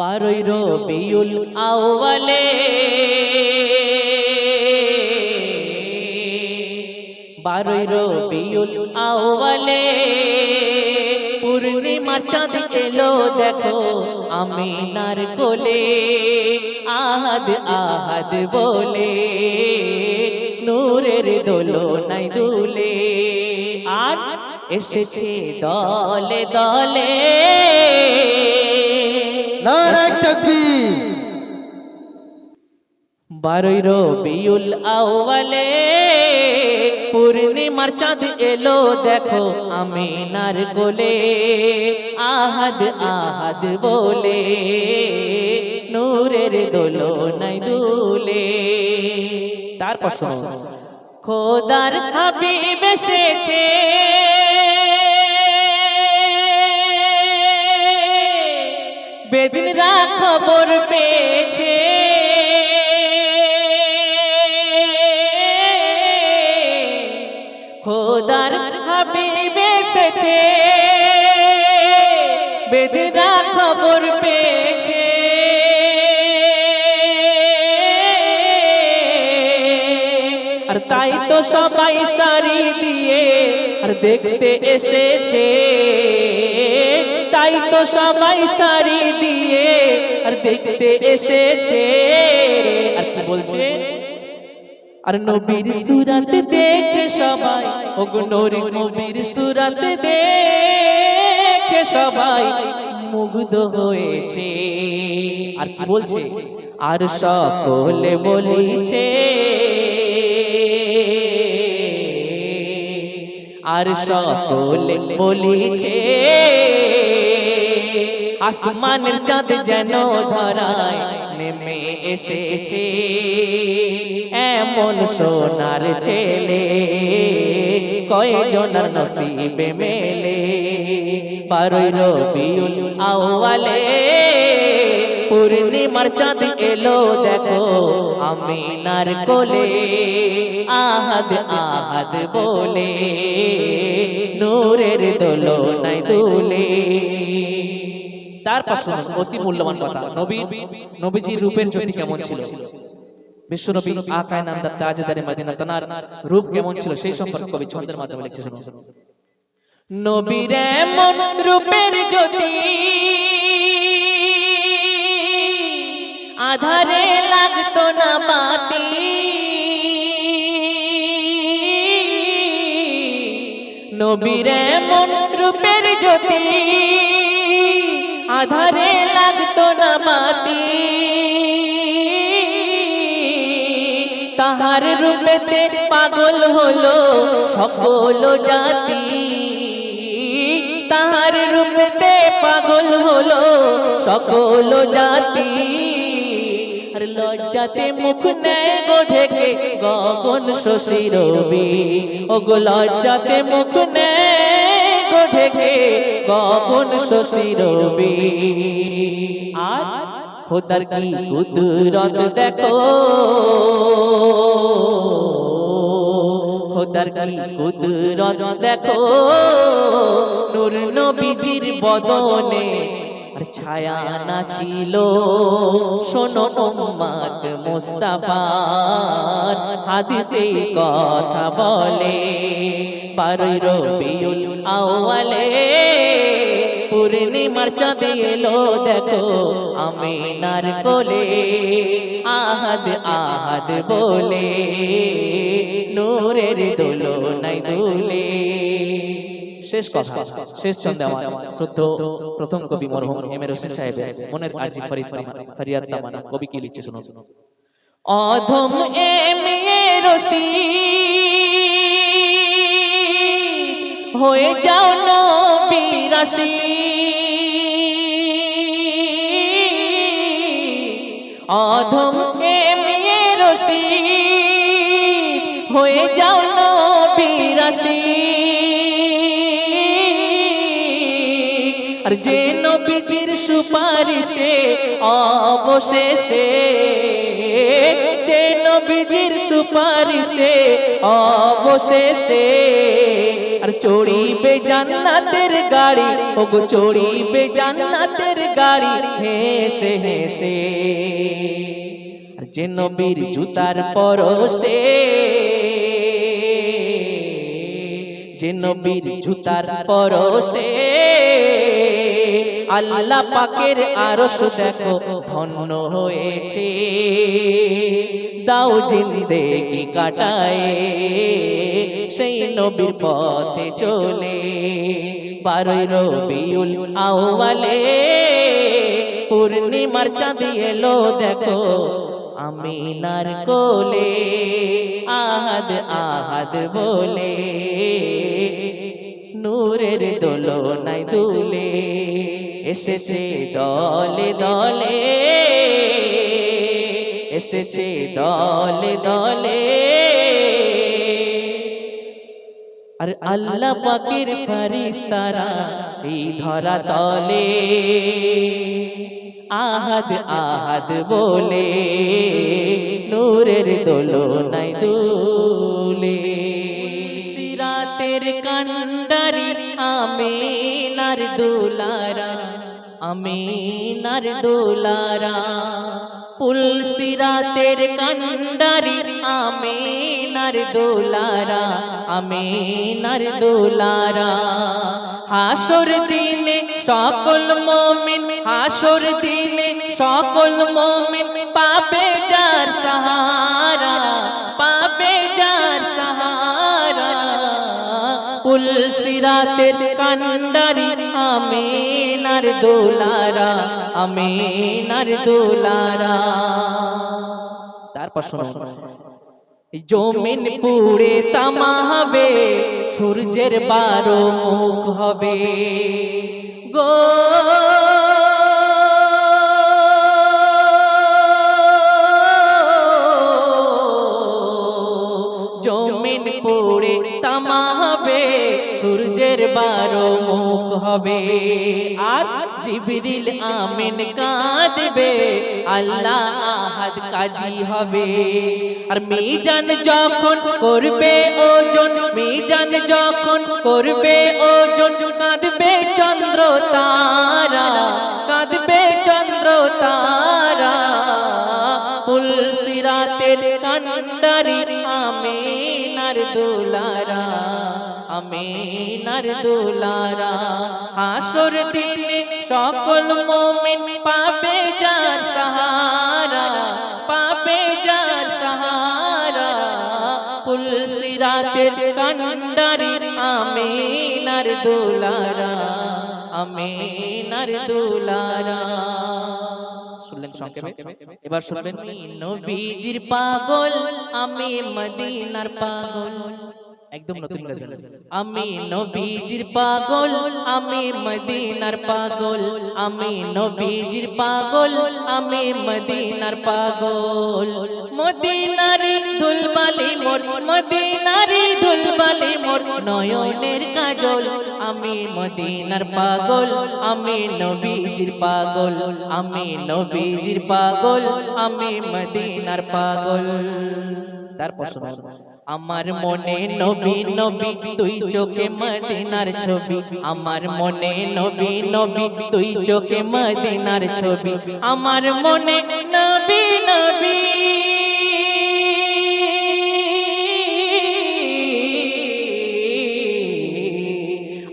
বারোই রবিউল আউয়ালে। বারোই রবিউল আউয়ালে। পূর্ণিমার চাঁদ এলো, দেখো আমি নার কোলে। আহাদ আহাদ বলে, নূরের দোলো নাই দুলে। আর এসেছে দলে দলে। বারোই রবিউল আউয়ালে পূর্ণিমার চাঁদ এলো, দেখো আমিনার কোলে। আহাদ আহাদ বলে, নূরের দোলো নাই দুলে। তারপর খোদার হাবিব এসেছে। বেদিনরা খবর পেয়েছে। খোদার হাবিব এসেছে। বেদিনরা খবর পেয়েছে। আর তাই তো সবাই সারি দিয়ে আর দেখতে এসেছে। তাই তো সবাই সারি দিয়ে আর দেখতে এসেছে। আর কি বলছে? আর নবীর সুরাত দেখে সবাই, ওগো নূরে নবীর সুরাত দেখে সবাই মুগ্ধ হয়েছে। আর কি বলছে? আর সকলে বলিছে, আর সকলে বলিছে। আসমানের চাঁদ যেন ধরায় নেমে এসেছে। এমন সোনার ছেলে কয়জনের নসিবে মেলে? বারোই রবিউল আউয়ালে। পূর্ণিমার চাঁদ এলো দেখো আমিনার কোলে। আহাদ আহাদ বলে। নূরের দোলো নাই দুলে তারপর শুনুন অতি মূল্যবান কথা। নবীর নবীজির রূপের জ্যোতি কেমন ছিল? বিশ্বনবী আকায় নামদার তাজদারে মদিনা তানার রূপ কেমন ছিল? সেই সম্পর্কে কবি ছন্দের মাধ্যমে লিখছে শুনুন নবীর এমন রূপের জ্যোতি। আধারে লাগতো না বাতি। নবীর এমন রূপের জ্যোতি। আধারে লাগতো না বাতি তাহার রূপেতে পাগল হলো সকল জাতি। তাহার রূপেতে পাগল হলো সকল জাতি। আর লজ্জাতে মুখ নেয় গো ঢেকে গগন শশী রবি। ও গো লজ্জাতে মুখ নেয় ঢেকে গগন শশী রবি। আর খোদার কি কুদরত দেখো? খোদার কি কুদরত দেখো? নূর নবীজির বদনে আর ছায়া না ছিল শোনো উম্মাত মুস্তাফার, হাদিসে কথা বলে। বারোই রবিউল আউয়ালে পূর্ণিমার চাঁদ এলো, দেখো আমিনার কোলে। আহাদ আহাদ বলে, নূরের দোলো নাই দুলে। শেষ কথা, শেষ ছন্দে আমার শুদ্ধ প্রথম কবি মরহুম এম মনের আরজি ফরিয়াদ তামানা, কবি কি লিখছে শুনুন। অধম এম রশি হয়ে যাও নবীরাশি অধম এম এ রশি। হয়ে যাও নবীরাশি আর যে নবীজির সুপারিশে অবশেষে যে নবীজির সুপারিশে অবশেষে। আর চড়িবে জান্নাতের গাড়ি ওগো চড়িবে জান্নাতের গাড়ি, হেসে হেসে। আর যে নবীর জুতার পরশে, যে নবীর জুতার পরশে, আল্লাহ পাকের আরশ দেখো, ধন্য হয়েছে। দাও জিন্দেগি কাটায়, সেই নবীর পথে চলে। বারোই রবিউল আউয়ালে পূর্ণিমার চাঁদি এলো, দেখো আমিনার কোলে, আহাদ আহাদ বলে। নূরের দোলনায় দুলে, এসেছে দলে দলে। এসেছে দলে দলে আর আল্লাহ পাকের ফারিস্তারা এই ধরা তলে আহাদ আহাদ বলে নূরের দোলনায় দুলে। সিরাতের কান্ডারি আমিনার দুলারা আমিনার দুলারা। পুল সিরাতের কান্ডারি, আমিনার দুলারা, আমিনার দোলারা। হাসর দিনে সকল মমিন, হাসর দিনে সকল মমিন পাবে যার সাহারা। পুল সিরাতের কান্ডারি, আমিনার দোলারা আমিনার দোলারা। তারপর শোনো জমিন পুড়ে তামা হবে, সূর্যের বারো মুখ হবে। গো পুড়ে তামা হবে সূর্যের বারো মুখ হবে। আর জিবরিল আমিন কাঁদবে, আল্লাহ আহাদ কাজী হবে। আর মিজান যখন করবে ওজন, মিজান যখন করবে ওজন, কাঁদবে চন্দ্র আমিনার দুলারা হাসর দিনে সকল মোমিন পাবে যার সাহারা পাবে যার সাহারা। পুল সিরাতের কান্ডারি আমিনার দুলারা আমিনার দুলারা। শুনলেন সংক্ষেপে? এবার শুনবেন নবীজির পাগল আমি মদিনার পাগল। একদম নতুন গজল। আমি নবীজির পাগল আমি মদিনার পাগল আমি নবীজির পাগল আমি মদিনার পাগল। মদিনারি দুলবালি মোর মদিনারি দুলবালি মোর নয়নের কাজল। আমি মদিনার পাগল আমি নবীজির পাগল আমি নবীজির পাগল আমি মদিনার পাগল। তারপর শোনো আমার মনে নবী নবী তুই চোখে মদিনার ছবি আমার মনে নবী নবী তুই চোখে মদিনার ছবি আমার মনে নবী নবী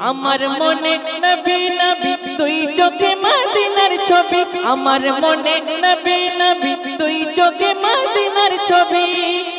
আমার মনে নবী নবী তুই চোখে মদিনার ছবি আমার মনে নবী নবী তুই চোখে মদিনার ছবি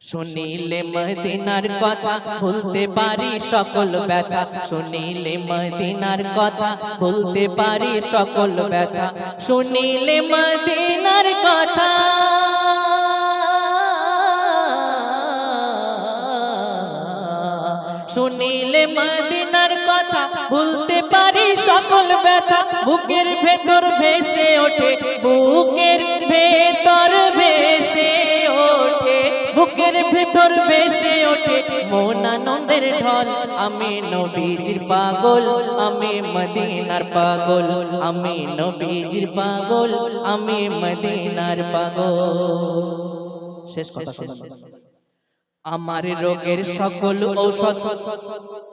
শুনিলে মদিনার কথা ভুলতে পারি সকল ব্যথা। শুনিলে মদিনার কথা ভুলতে পারি সকল ব্যথা। শুনিলে মদিনার কথা শুনিলে মদিনার কথা ভুলতে পারি সকল ব্যথা। বুকের ভেতর ভেসে ওঠে বুকের ভেতর ভেসে বুকের ভেতর বেশে ওঠে মন আনন্দের ঢল। আমি নবীজির পাগল আমি মদিনার পাগল আমি নবীজির পাগল আমি মদিনার পাগল। শেষ কথা শুনুন আমার রোগের সকল ঔষধ।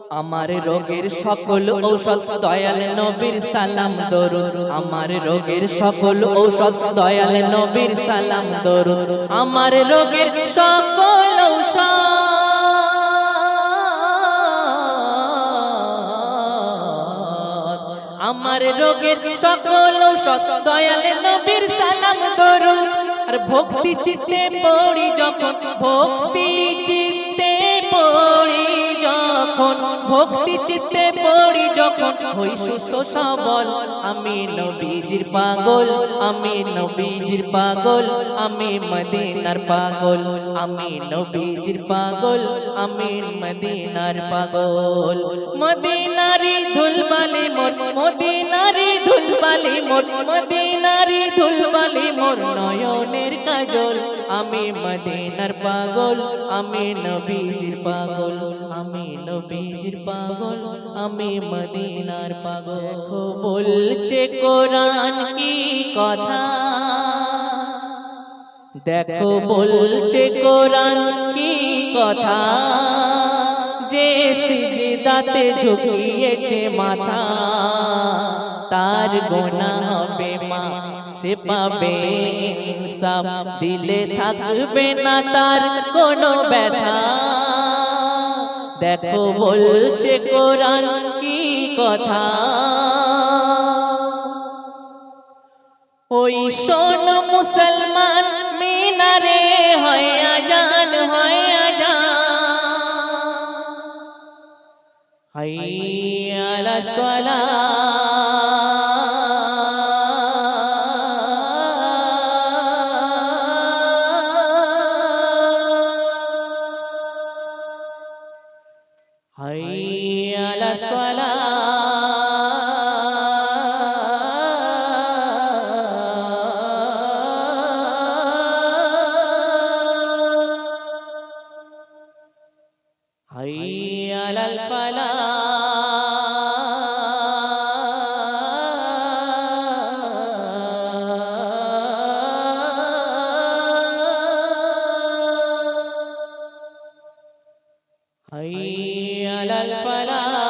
আমার রোগের সকল ঔষধ। দয়াল নবীর সালাম দরুদ। আমার রোগের সকল ঔষধ। দয়াল নবীর সালাম দরুদ। আমার রোগের সকল ঔষধ। আমার রোগের সকল দয়াল নবীর সালাম ধরু আর ভক্তি চিত্তে পড়ি যখন, ভক্তি চিত্তে পড়ি। যখন ভক্তি চিত্তে পড়ি, যখন হই সুস্থ সবল, আমি নবীজির পাগল, আমি নবীজির পাগল, আমি মদিনার পাগল, আমি নবীজির পাগল, আমি মদিনার পাগল। মদিনারি ধুলবালি মোর, মদিনারি ধুলবালি মোর, মদিনারি ধুলবালি মোর নয়নের কাজল। আমি মদিনার পাগল, আমি নবীজির পাগল, আমি নবীজির পাগল, আমি মদিনার পাগল। দেখো, বলছে কোরআন কি কথা? দেখো, বলছে কোরআন কি কথা? যে সিজদাতে ঝুঁকিয়েছে মাথা, তার গোনা হবে সে পাবে। ইনসাফ দিলে থাকবে না তার কোনো ব্যথা। দেখো বলছে কোরআন কি কথা। ওই শোন মুসলমান মিনারে হয় আজান হয় আজান। হাইয়া আলা সালাহ হাইয়া আলা সালাহ هيا للفلاح.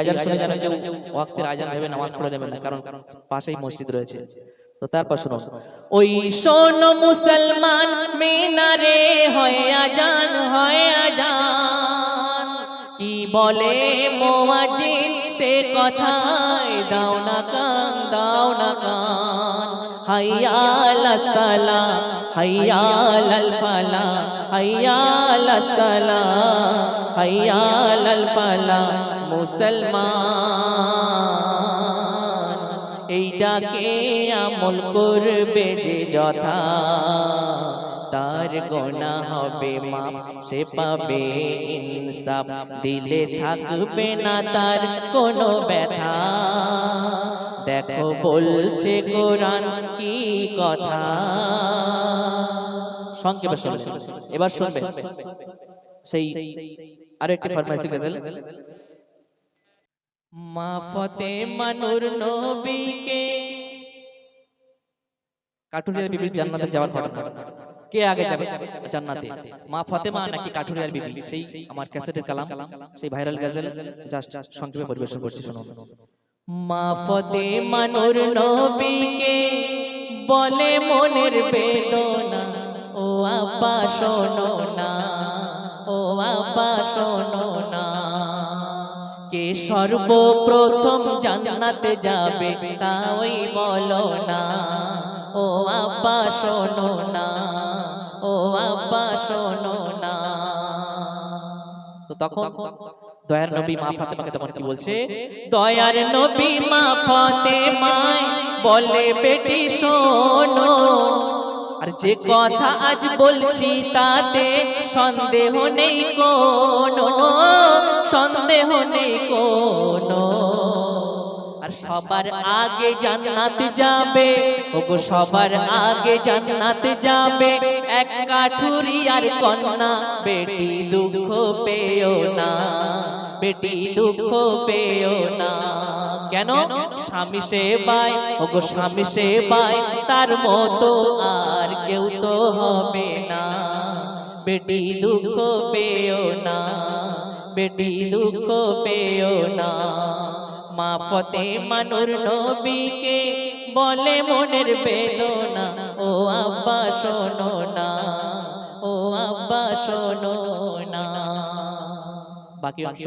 আজান শুনে জানেন যে ওয়াক্তের আজান ভেবে নামাজ পড়ে নেবেন না কারণ পাশেই মসজিদ রয়েছে। তো তারপর শুনুন। ওই শোন মুসলমান মিনারে হয় আজান হয় আজান। কি বলে মোয়াজিন সে কথায় দাও না কান দাও না কান। হাইয়াল সালা হাইয়াল ফালা হাইয়াল সালা হাইয়াল ফালা মুসলমান, এই ডাকে আমল করবে যে যথা। তার গোনা হবে মাপ, সে পাবে ইনসাফ। দিলে থাকবে না তার কোনো ব্যথা। দেখো বলছে কোরআন কি কথা। সংক্ষেপে শুনবেন এবার শুনবেন সেই আরেকটি ফরমাইশি গজল। মা ফতে মানুর নবীকে। কাঠুরিয়ার বিবির জান্নাতে যাওয়ার ঘটনা। কে আগে যাবে? জান্নাতে। মা ফাতেমা নাকি কাঠুরিয়ার বিবি? সেই আমার ক্যাসেটের কালাম সেই ভাইরাল গাজেল জাস্ট সংক্ষেপে পরিবেশন করছি শুনুন। নবীকে বলে মনের বেদনা। ও আপা শোনো না। ও আপা শোনো না। কে সর্বপ্রথম জান্নাতে যাবে তা ওই বলো না। ও আব্বা শোনো না। ও আব্বা শোনো না। তো তখন দয়ার নবী মা ফাতেমাকে তখন কি বলছে? দয়ার নবী মা ফাতেমায় বলে বেটি শোনো। আর যে কথা আজ বলছি তাতে সন্দেহ নেই কোনো, সন্দেহ নেই কোনো। আর সবার আগে জান্নাত যাবে, ওগো সবার আগে জান্নাত যাবে। এক কাঠুরি আর কন্যা, বেটি দুঃখ পেও না, বেটি দুঃখ পেও না। কেন? স্বামী সে সেবায়। ওগো স্বামী সে সেবায়। তার মতো আর কেউ তো হবে না। বেটি দুঃখ পেও না। বেটি দুঃখ পেও না। মা ফতে মানুর নবীকে বলে মনের বেদনা। ও আব্বা শোনো না। ও আব্বা শোনো না। বাকি অংশ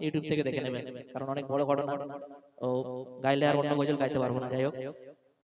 ইউটিউব থেকে দেখে নেবেন কারণ অনেক বড় ঘটনা। গাইলে আর অন্য গজল গাইতে পারব না যাই হোক।